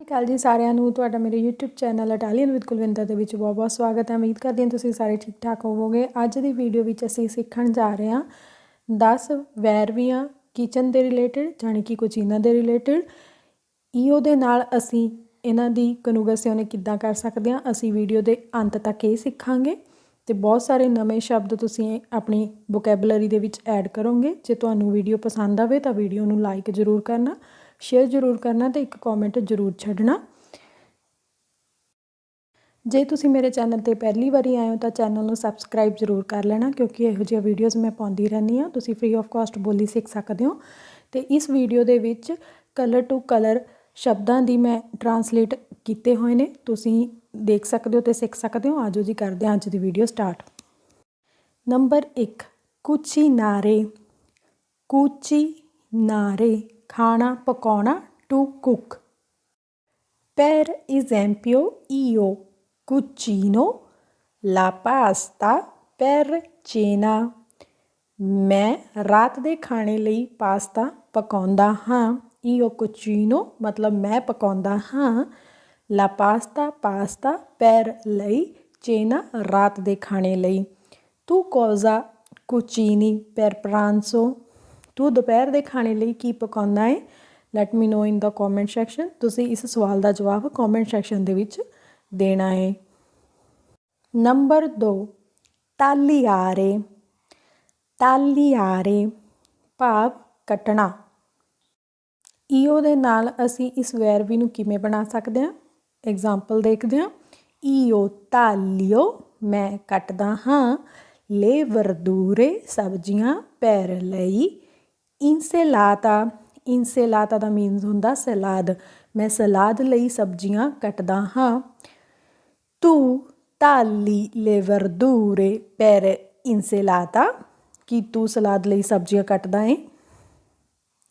ਸਤਿ ਸ਼੍ਰੀ ਅਕਾਲ ਜੀ ਸਾਰਿਆਂ ਨੂੰ। ਤੁਹਾਡਾ ਮੇਰੇ YouTube channel Italian with Kulwinder ਦੇ ਵਿੱਚ ਬਹੁਤ-ਬਹੁਤ ਸਵਾਗਤ ਹੈ। ਉਮੀਦ ਕਰਦੀ ਹਾਂ ਤੁਸੀਂ ਸਾਰੇ ਠੀਕ-ਠਾਕ ਹੋਵੋਗੇ। ਅੱਜ ਦੀ ਵੀਡੀਓ ਵਿੱਚ ਅਸੀਂ ਸਿੱਖਣ ਜਾ ਰਹੇ ਹਾਂ 10 ਵੈਰਵੀਆਂ ਕਿਚਨ ਦੇ ਰਿਲੇਟਡ ਜਾਨੀ ਕਿ ਕੁਚੀਨਾ ਦੇ ਰਿਲੇਟਡ ਈਓ ਦੇ ਨਾਲ ਅਸੀਂ ਇਹਨਾਂ ਦੀ ਕਨੁਗਾਸਿਓਨੇ ਕਿੱਦਾਂ ਕਰ ਸਕਦੇ ਹਾਂ, ਅਸੀਂ ਵੀਡੀਓ ਦੇ ਅੰਤ ਤੱਕ ਇਹ ਸਿੱਖਾਂਗੇ। ਤੇ ਬਹੁਤ ਸਾਰੇ ਨਵੇਂ ਸ਼ਬਦ ਤੁਸੀਂ ਆਪਣੀ ਵੋਕੈਬਲਰੀ ਦੇ ਵਿੱਚ ਐਡ ਕਰੋਗੇ। ਜੇ ਤੁਹਾਨੂੰ ਵੀਡੀਓ ਪਸੰਦ ਆਵੇ ਤਾਂ ਵੀਡੀਓ ਨੂੰ ਲਾਈਕ ਜ਼ਰੂਰ ਕਰਨਾ। ਸ਼ੇਅਰ ਜ਼ਰੂਰ ਕਰਨਾ ਤੇ ਇੱਕ ਕਮੈਂਟ ਜ਼ਰੂਰ ਛੱਡਣਾ। ਜੇ ਤੁਸੀਂ ਮੇਰੇ ਚੈਨਲ ਤੇ ਪਹਿਲੀ ਵਾਰੀ ਆਏ ਹੋ ਤਾਂ ਚੈਨਲ ਨੂੰ ਸਬਸਕ੍ਰਾਈਬ ਜ਼ਰੂਰ ਕਰ ਲੈਣਾ ਕਿਉਂਕਿ ਇਹੋ ਜਿਹੀਆਂ ਵੀਡੀਓਜ਼ ਮੈਂ ਪਾਉਂਦੀ ਰਹਿੰਦੀ ਹਾਂ। ਤੁਸੀਂ ਫ੍ਰੀ ਆਫ ਕਾਸਟ ਬੋਲੀ ਸਿੱਖ ਸਕਦੇ ਹੋ। ਤੇ ਇਸ ਵੀਡੀਓ ਦੇ ਵਿੱਚ ਕਲਰ ਟੂ ਕਲਰ ਸ਼ਬਦਾਂ ਦੀ ਮੈਂ ਟਰਾਂਸਲੇਟ ਕੀਤੇ ਹੋਏ ਨੇ। ਤੁਸੀਂ ਦੇਖ ਸਕਦੇ ਹੋ ਤੇ ਸਿੱਖ ਸਕਦੇ ਹੋ। ਆਜੋ ਜੀ ਕਰਦੇ ਹਾਂ ਅੱਜ ਦੀ ਵੀਡੀਓ ਸਟਾਰਟ ਨੰਬਰ 1 ਕੁਚੀ ਨਾਰੇ ਕੁਚੀ ਨਾਰੇ। ਖਾਣਾ ਪਕਾਉਣਾ to cook Per esempio, io cucino la pasta per cena. ਮੈਂ ਰਾਤ ਦੇ ਖਾਣੇ ਲਈ ਪਾਸਤਾ ਪਕਾਉਂਦਾ ਹਾਂ ਈਓ ਕੁਚੀਨੋ ਮਤਲਬ ਮੈਂ ਪਕਾਉਂਦਾ ਹਾਂ ਲਾ ਪਾਸਤਾ ਪਾਸਤਾ ਪੈਰ ਲਈ ਚੇਨਾ ਰਾਤ ਦੇ ਖਾਣੇ ਲਈ ਤੂੰ ਕੋਜ਼ਾ ਕੁਚੀਨੀ ਪੈਰ ਪ੍ਰਾਂਸੋ ਤੂੰ ਦੁਪਹਿਰ ਦੇ ਖਾਣੇ ਲਈ ਕੀ ਪਕਾਉਂਦਾ ਹੈ let me know in the comment section ਤੁਸੀਂ ਇਸ ਸਵਾਲ ਦਾ ਜਵਾਬ ਕਮੈਂਟ ਸੈਕਸ਼ਨ ਦੇ ਵਿੱਚ ਦੇਣਾ ਹੈ ਨੰਬਰ 2 ਤਾਲੀਆਰੇ ਤਾਲੀਆਰੇ ਭਾਵ ਕੱਟਣਾ। ਈਓ ਦੇ ਨਾਲ ਅਸੀਂ ਇਸ ਵੈਰਬੀ ਨੂੰ ਕਿਵੇਂ ਬਣਾ ਸਕਦੇ ਹਾਂ ਐਗਜ਼ਾਮਪਲ ਦੇਖਦੇ ਹਾਂ ਈਓ ਤਾਲੀਓ, ਮੈਂ ਕੱਟਦਾ ਹਾਂ। ਲੈ ਵਰਦੂਰੇ ਸਬਜ਼ੀਆਂ ਪੈਰ ਲਈ। ਇਨਸੇਲਾਤਾ ਇਨਸੇਲਾਤਾ ਦਾ ਮੀਨਸ ਹੁੰਦਾ ਸਲਾਦ। ਮੈਂ ਸਲਾਦ ਲਈ ਸਬਜ਼ੀਆਂ ਕੱਟਦਾ ਹਾਂ। ਤੂੰ ਤਾਲੀ ਲੈ ਵਰਦੂਰੇ ਪੈਰ ਇਨਸੇਲਾਤਾ। ਕੀ ਤੂੰ ਸਲਾਦ ਲਈ ਸਬਜ਼ੀਆਂ ਕੱਟਦਾ ਹੈ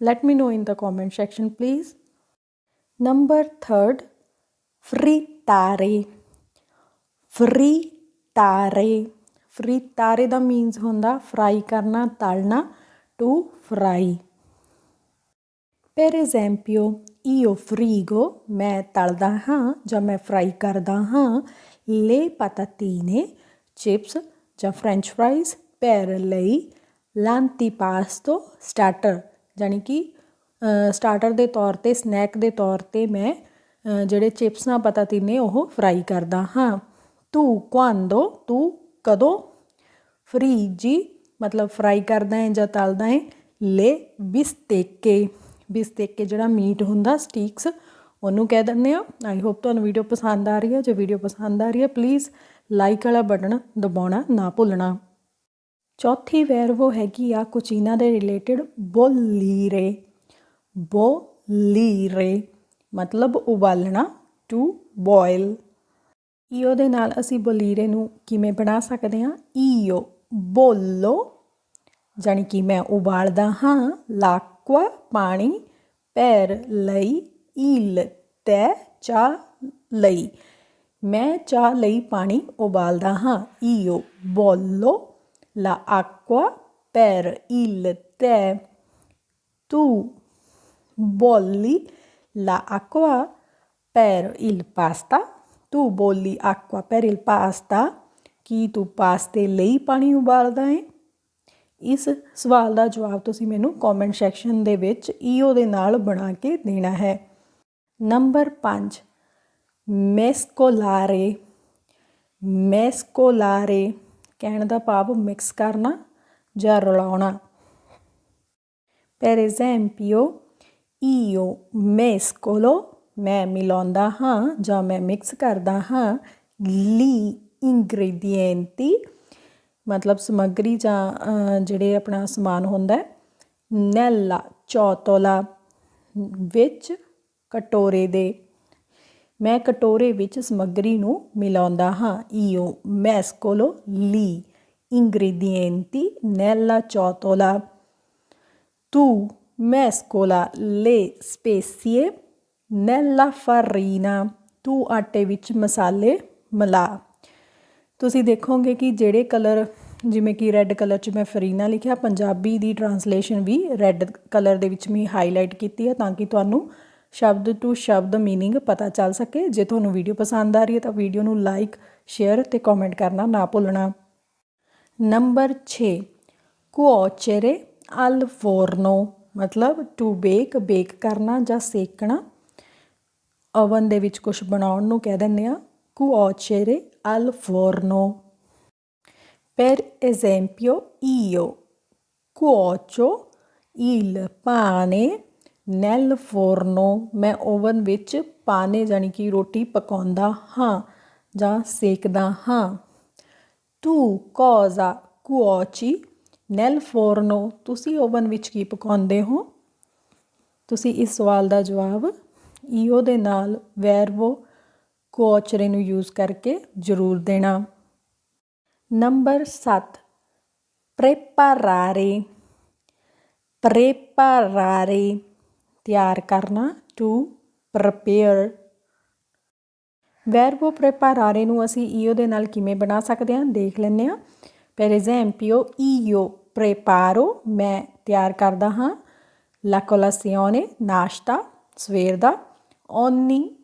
let me know in the comment section please number 3 ਫਰੀਤਾਰੇ। ਫਰੀ ਤਾਰੇ ਦਾ ਮੀਨਸ ਹੁੰਦਾ ਫਰਾਈ ਕਰਨਾ, ਤਲਣਾ। To fry per esempio, io frigo ਮੈਂ ਤਲਦਾ ਹਾਂ ਜਾਂ ਮੈਂ ਫਰਾਈ ਕਰਦਾ ਹਾਂ le patatine, chips ਜਾਂ ਫ੍ਰੈਂਚ ਫਰਾਈਜ਼ per ਲਈ l'antipasto ਸਟਾਰਟਰ ਜਾਨੀ ਕਿ ਸਟਾਰਟਰ ਦੇ ਤੌਰ ਤੇ ਸਨੈਕ ਦੇ ਤੌਰ ਤੇ ਮੈਂ ਜਿਹੜੇ ਚਿਪਸ ਨਾਲ ਪਤਾਤੀਨੇ ਉਹ ਫਰਾਈ ਕਰਦਾ ਹਾਂ। ਤੂੰ ਕੁਆਂਦੋ ਤੂੰ ਕਦੋਂ ਫਰੀਜੀ ਮਤਲਬ ਫਰਾਈ ਕਰਦਾ ਹੈ ਜਾਂ ਤਲਦਾ ਹੈ, ਲੇ ਬਿਸਤੇਕੇ। ਬਿਸਤੇਕੇ ਜਿਹੜਾ ਮੀਟ ਹੁੰਦਾ, ਸਟੀਕਸ, ਉਹਨੂੰ ਕਹਿ ਦਿੰਦੇ ਆ ਆਈ ਹੋਪ ਤੁਹਾਨੂੰ ਵੀਡੀਓ ਪਸੰਦ ਆ ਰਹੀ ਹੈ। ਜੇ ਵੀਡੀਓ ਪਸੰਦ ਆ ਰਹੀ ਹੈ ਪਲੀਜ਼ ਲਾਈਕ ਵਾਲਾ ਬਟਨ ਦਬਾਉਣਾ ਨਾ ਭੁੱਲਣਾ। ਚੌਥੀ ਵੈਰਵੋ ਹੈਗੀ ਆ ਕੁਚੀਨਾ ਦੇ ਰਿਲੇਟਡ ਬੋਲੀਰੇ। ਬੋਲੀਰੇ ਮਤਲਬ ਉਬਾਲਣਾ ਟੂ ਬੋਇਲ ਈਓ ਦੇ ਨਾਲ ਅਸੀਂ ਬੋਲੀਰੇ ਨੂੰ ਕਿਵੇਂ ਬਣਾ ਸਕਦੇ ਹਾਂ? ਈਓ। ਬੋਲੋ ਜਾਨੀ ਕਿ ਮੈਂ ਉਬਾਲਦਾ ਹਾਂ, ਲਾਕਵਾ ਪਾਣੀ, ਪੈਰ ਲਈ ਇਲ ਤੈ ਚਾਹ ਲਈ। ਮੈਂ ਚਾਹ ਲਈ ਪਾਣੀ ਉਬਾਲਦਾ ਹਾਂ। ਈਓ, ਬੋਲੋ, ਲਾ ਆਕਵਾ, ਪੈਰ ਇਲ ਤੈ, ਤੂੰ, ਬੋਲੀ, ਲਾ ਆਕਵਾ, ਪੈਰ ਇਲ ਪਾਸਤਾ, ਤੂੰ, ਬੋਲੀ, ਆਕਵਾ, ਪੈਰ ਇਲ ਪਾਸਤਾ। ਕੀ ਤੂੰ ਪਾਸਤੇ ਲਈ ਪਾਣੀ ਉਬਾਲਦਾ ਹੈ ਇਸ ਸਵਾਲ ਦਾ ਜਵਾਬ ਤੁਸੀਂ ਮੈਨੂੰ ਕਮੈਂਟ ਸੈਕਸ਼ਨ ਦੇ ਵਿੱਚ ਈਓ ਦੇ ਨਾਲ ਬਣਾ ਕੇ ਦੇਣਾ ਹੈ। ਨੰਬਰ 5 ਮੈਸਕੋਲਾਰੇ ਮੈਸਕੋਲਾਰੇ ਕਹਿਣ ਦਾ ਭਾਵ ਮਿਕਸ ਕਰਨਾ ਜਾਂ ਰਲਾਉਣਾ। Per esempio, io mescolo, ਮੈਂ ਮਿਲਾਉਂਦਾ ਹਾਂ ਜਾਂ ਮੈਂ ਮਿਕਸ ਕਰਦਾ ਹਾਂ ਲੀ ਇੰਗਰੀਡੀਐਂਟੀ ਮਤਲਬ ਸਮੱਗਰੀ ਜਾਂ ਜਿਹੜੇ ਆਪਣਾ ਸਮਾਨ ਹੁੰਦਾ ਨੈਲਾ, ਚੌਤੋਲਾ, ਵਿੱਚ ਕਟੋਰੇ ਦੇ। ਮੈਂ ਕਟੋਰੇ ਵਿੱਚ ਸਮੱਗਰੀ ਨੂੰ ਮਿਲਾਉਂਦਾ ਹਾਂ। ਈਓ, ਮੈਸਕੋਲੋ, ਲੀ ਇੰਗਰੀਡੀਐਂਟੀ ਨੈਲਾ, ਚੌਤੋਲਾ। ਤੂੰ, ਮੈਸਕੋਲਾ, ਲੇ, ਸਪੇਸੀਏ, ਨੈਲਾ, ਫਾਰੀਨਾ। ਤੂੰ ਆਟੇ ਵਿੱਚ ਮਸਾਲੇ, ਮਿਲਾ। ਤੁਸੀਂ ਦੇਖੋਗੇ ਕਿ ਜਿਹੜੇ ਕਲਰ, ਜਿਵੇਂ ਕਿ ਰੈੱਡ ਕਲਰ 'ਚ ਮੈਂ ਫਰੀਨਾ ਲਿਖਿਆ, ਪੰਜਾਬੀ ਦੀ ਟਰਾਂਸਲੇਸ਼ਨ ਵੀ ਰੈੱਡ ਕਲਰ ਦੇ ਵਿੱਚ ਮੈਂ ਹਾਈਲਾਈਟ ਕੀਤੀ ਹੈ ਤਾਂ ਕਿ ਤੁਹਾਨੂੰ ਸ਼ਬਦ ਟੂ ਸ਼ਬਦ ਮੀਨਿੰਗ ਪਤਾ ਚੱਲ ਸਕੇ। ਜੇ ਤੁਹਾਨੂੰ ਵੀਡੀਓ ਪਸੰਦ ਆ ਰਹੀ ਹੈ ਤਾਂ ਵੀਡੀਓ ਨੂੰ ਲਾਈਕ ਸ਼ੇਅਰ ਤੇ ਕਮੈਂਟ ਕਰਨਾ ਨਾ ਭੁੱਲਣਾ। ਨੰਬਰ 6 ਕੁਆਚਰੇ ਅਲ ਫੋਰਨੋ ਮਤਲਬ ਟੂ ਬੇਕ ਬੇਕ ਕਰਨਾ ਜਾਂ ਸੇਕਣਾ। ਓਵਨ ਦੇ ਵਿੱਚ ਕੁਝ ਬਣਾਉਣ ਨੂੰ ਕਹਿ ਦਿੰਦੇ ਆ। cuocere al forno. Per esempio, io cuocio il pane nel forno. ਮੈਂ ਓਵਨ ਵਿੱਚ ਪਾਣੇ ਜਾਨੀ ਕਿ ਰੋਟੀ ਪਕਾਉਂਦਾ ਹਾਂ ਜਾਂ ਸੇਕਦਾ ਹਾਂ। ਤੂੰ cosa cuoci nel forno ਤੁਸੀਂ ਓਵਨ ਵਿੱਚ ਕੀ ਪਕਾਉਂਦੇ ਹੋ? ਤੁਸੀਂ ਇਸ ਸਵਾਲ ਦਾ ਜਵਾਬ ਈਓ ਦੇ ਨਾਲ, ਵੈਰਵੋ ਕੋਚਰੇ ਨੂੰ ਯੂਜ਼ ਕਰਕੇ ਜ਼ਰੂਰ ਦੇਣਾ ਨੰਬਰ 7 ਪ੍ਰੇਪਾਰਾਰੇ ਪ੍ਰੇਪਾਰਾਰੇ ਤਿਆਰ ਕਰਨਾ ਟੂ ਪ੍ਰਪੇਅਰ ਵੈਰਬੋ ਪ੍ਰੇਪਾਰਾਰੇ ਨੂੰ ਅਸੀਂ ਈਓ ਦੇ ਨਾਲ ਕਿਵੇਂ ਬਣਾ ਸਕਦੇ ਹਾਂ ਦੇਖ ਲੈਂਦੇ ਹਾਂ ਪਰ ਐਗਜ਼ਾਮਪਿਓ ਈਓ ਪ੍ਰੇਪਾਰੋ ਮੈਂ ਤਿਆਰ ਕਰਦਾ ਹਾਂ ਲਾ ਕੋਲਾਸੀਓਨੇ ਨਾਸ਼ਤਾ ਸਵੇਰ ਦਾ ਓਨੀ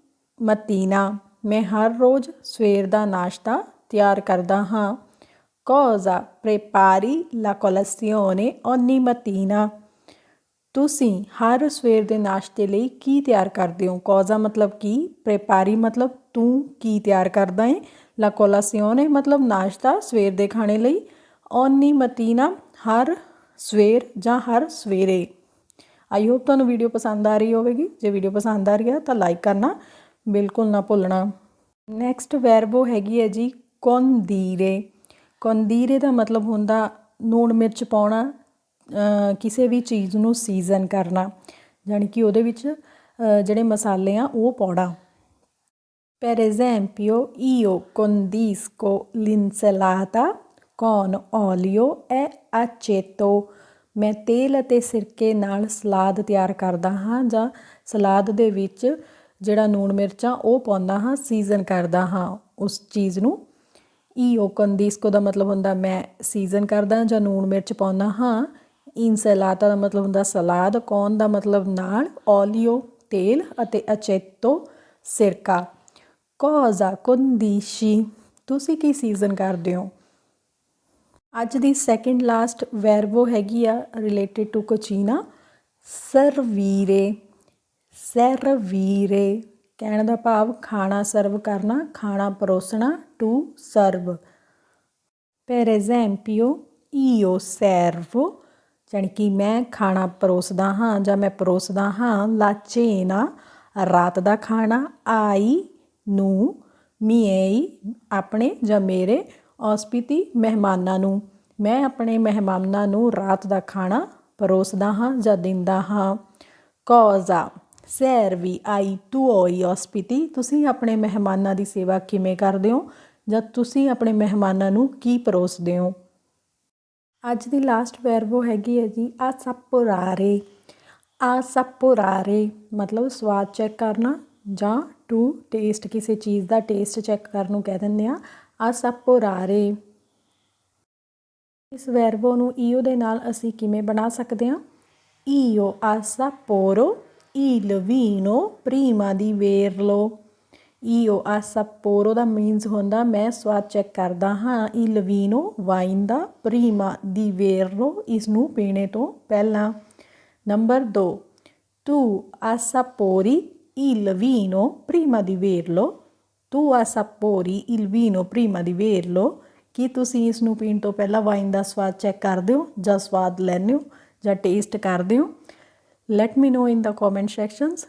ਮਤੀਨਾ ਮੈਂ ਹਰ ਰੋਜ਼ ਸਵੇਰ ਦਾ ਨਾਸ਼ਤਾ ਤਿਆਰ ਕਰਦਾ ਹਾਂ। cosa prepari la colazione ਓਨੀ ਮਤੀਨਾ। ਤੁਸੀਂ ਹਰ ਸਵੇਰ ਦੇ ਨਾਸ਼ਤੇ ਲਈ ਕੀ ਤਿਆਰ ਕਰਦੇ ਹੋ? ਕੋਜ਼ਾ ਮਤਲਬ ਕੀ? ਪ੍ਰੇਪਾਰੀ ਮਤਲਬ ਤੂੰ ਕੀ ਤਿਆਰ ਕਰਦਾ ਹੈ ਲਾ ਕੋਲਾਸੀਓਨੇ ਮਤਲਬ ਨਾਸ਼ਤਾ ਸਵੇਰ ਦੇ ਖਾਣੇ ਲਈ? ਓਨੀ ਮਤੀਨਾ ਹਰ ਸਵੇਰ ਜਾਂ ਹਰ ਸਵੇਰੇ। ਆਈ ਹੋਪ ਤੁਹਾਨੂੰ ਵੀਡੀਓ ਪਸੰਦ ਆ ਰਹੀ ਹੋਵੇਗੀ। ਜੇ ਵੀਡੀਓ ਪਸੰਦ ਆ ਰਹੀ ਹੈ ਤਾਂ ਲਾਈਕ ਕਰਨਾ। ਬਿਲਕੁਲ ਨਾ ਭੁੱਲਣਾ। ਨੈਕਸਟ ਵੈਰਬੋ ਹੈਗੀ ਹੈ ਜੀ ਕੋਨਦੀਰੇ ਕੋਨਦੀਰੇ ਦਾ ਮਤਲਬ ਹੁੰਦਾ ਨੂਣ ਮਿਰਚ ਪਾਉਣਾ ਕਿਸੇ ਵੀ ਚੀਜ਼ ਨੂੰ ਸੀਜ਼ਨ ਕਰਨਾ ਯਾਨੀ ਕਿ ਉਹਦੇ ਵਿੱਚ ਜਿਹੜੇ ਮਸਾਲੇ ਆ ਉਹ ਪਾਉਣਾ। Per esempio, io condisco l'insalata con olio e aceto. ਮੈਂ ਤੇਲ ਅਤੇ ਸਿਰਕੇ ਨਾਲ ਸਲਾਦ ਤਿਆਰ ਕਰਦਾ ਹਾਂ ਜਾਂ ਸਲਾਦ ਦੇ ਵਿੱਚ ਜਿਹੜਾ ਨੂਣ ਮਿਰਚਾਂ ਉਹ ਪਾਉਂਦਾ ਹਾਂ ਸੀਜ਼ਨ ਕਰਦਾ ਹਾਂ ਉਸ ਚੀਜ਼ ਨੂੰ। ਈਓ ਕੰਦੀਸਕੋ ਦਾ ਮਤਲਬ ਹੁੰਦਾ ਮੈਂ ਸੀਜ਼ਨ ਕਰਦਾ ਜਾਂ ਨੂਣ ਮਿਰਚ ਪਾਉਂਦਾ ਹਾਂ। ਇਨਸਲਾਤਾ ਦਾ ਮਤਲਬ ਹੁੰਦਾ ਸਲਾਦ ਕੌਨ ਦਾ ਮਤਲਬ ਨਾਲ ਓਲੀਓ, ਤੇਲ ਅਤੇ ਅਚੇਤੋ ਸਿਰਕਾ। ਕੋਜ਼ਾ ਕੰਦੀਸ਼ੀ, ਤੁਸੀਂ ਕੀ ਸੀਜ਼ਨ ਕਰਦੇ ਹੋ? ਅੱਜ ਦੀ ਸੈਕਿੰਡ ਲਾਸਟ ਵੈਰਬੋ ਹੈਗੀ ਆ ਰਿਲੇਟਡ ਟੂ ਕੋਚੀਨਾ, ਸਰਵੀਰੇ। ਸਰਵੀਰੇ। ਕਹਿਣ ਦਾ ਭਾਵ ਖਾਣਾ ਸਰਵ ਕਰਨਾ, ਖਾਣਾ ਪਰੋਸਣਾ to serve per esempio io servo, ਜਾਣੀ ਕਿ ਮੈਂ ਖਾਣਾ ਪਰੋਸਦਾ ਹਾਂ ਜਾਂ ਮੈਂ ਪਰੋਸਦਾ ਹਾਂ ਲਾ cena, ਰਾਤ ਦਾ ਖਾਣਾ, ਆਈ, ਨੂੰ ਮਿਏਈ ਆਪਣੇ ਜਾਂ ਮੇਰੇ, ਔਸਪੀਤੀ, ਮਹਿਮਾਨਾਂ ਨੂੰ। ਮੈਂ ਆਪਣੇ ਮਹਿਮਾਨਾਂ ਨੂੰ ਰਾਤ ਦਾ ਖਾਣਾ ਪਰੋਸਦਾ ਹਾਂ ਜਾਂ ਦਿੰਦਾ ਹਾਂ। ਕੌਜ਼ਾ ਸਰਵੀ ਆਈ tuoi ਔਸਪਿਤੀ ਤੁਸੀਂ ਆਪਣੇ ਮਹਿਮਾਨਾਂ ਦੀ ਸੇਵਾ ਕਿਵੇਂ ਕਰਦੇ ਹੋ? ਜਾਂ ਤੁਸੀਂ ਆਪਣੇ ਮਹਿਮਾਨਾਂ ਨੂੰ ਕੀ ਪਰੋਸਦੇ ਹੋ? ਅੱਜ ਦੀ ਲਾਸਟ ਵੈਰਬੋ ਹੈਗੀ ਹੈ ਜੀ ਆਸਪੋਰਾਰੇ ਆਸਪੋਰਾਰੇ ਮਤਲਬ ਸਵਾਦ ਚੈੱਕ ਕਰਨਾ ਜਾਂ ਟੂ ਟੇਸਟ ਕਿਸੇ ਚੀਜ਼ ਦਾ ਟੇਸਟ ਚੈੱਕ ਕਰਨ ਨੂੰ ਕਹਿ ਦਿੰਦੇ ਆ ਆਸਪੋਰਾਰੇ ਇਸ ਵੈਰਬੋ ਨੂੰ ਈਓ ਦੇ ਨਾਲ ਅਸੀਂ ਕਿਵੇਂ ਬਣਾ ਸਕਦੇ ਹਾਂ? ਈਓ ਆਸਪੋਰੋ il vino prima di berlo io assaporo ਦਾ ਮੀਨਸ ਹੁੰਦਾ ਮੈਂ ਸਵਾਦ ਚੈੱਕ ਕਰਦਾ ਹਾਂ il vino ਵਾਈਨ ਦਾ prima di berlo ਇਸ ਨੂੰ ਪੀਣੇ ਤੋਂ ਪਹਿਲਾਂ number 2 tu assapori il vino prima di berlo tu assapori il vino prima di berlo ਕੀ ਤੁਸੀਂ ਇਸ ਨੂੰ ਪੀਣ ਤੋਂ ਪਹਿਲਾਂ ਵਾਈਨ ਦਾ ਸਵਾਦ ਚੈੱਕ ਕਰਦੇ ਹੋ ਜਾਂ ਸਵਾਦ ਲੈਂਦੇ ਹੋ ਜਾਂ ਟੇਸਟ ਕਰਦੇ ਹੋ let me know in the comment sections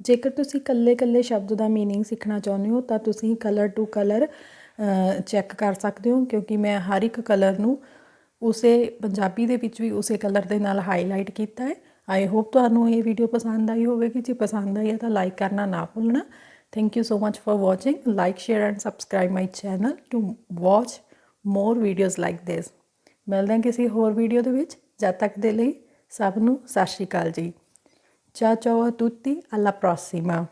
ਜੇਕਰ ਤੁਸੀਂ ਕੱਲੇ-ਕੱਲੇ ਸ਼ਬਦ ਦਾ मीनिंग ਸਿੱਖਣਾ ਚਾਹੁੰਦੇ ਹੋ, ਤਾਂ ਤੁਸੀਂ ਕਲਰ ਟੂ ਕਲਰ ਚੈੱਕ ਕਰ ਸਕਦੇ ਹੋ, ਕਿਉਂਕਿ ਮੈਂ ਹਰ ਇੱਕ ਕਲਰ ਨੂੰ ਉਸੇ ਪੰਜਾਬੀ ਦੇ ਵਿੱਚ ਵੀ ਉਸੇ ਕਲਰ ਦੇ ਨਾਲ ਹਾਈਲਾਈਟ ਕੀਤਾ ਹੈ। ਆਈ ਹੋਪ ਤੁਹਾਨੂੰ ਇਹ ਵੀਡੀਓ ਪਸੰਦ ਆਈ ਹੋਵੇਗੀ। ਜੇ ਪਸੰਦ ਆਈ ਹੈ, ਤਾਂ ਲਾਈਕ ਕਰਨਾ ਨਾ ਭੁੱਲਣਾ। Thank you so much for watching like share and subscribe my channel to watch more videos like this ਮਿਲਦੇ ਹਾਂ ਕਿਸੇ ਹੋਰ ਵੀਡੀਓ ਦੇ ਵਿੱਚ। ਜਦ ਤੱਕ ਦੇ ਲਈ। ਸਭ ਨੂੰ ਸਤਿ ਸ਼੍ਰੀ ਅਕਾਲ ਜੀ ਚਾਓ ਚਾਓ ਤੁੱਤੀ ਅੱਲਾ ਪ੍ਰੋਸੀਮਾ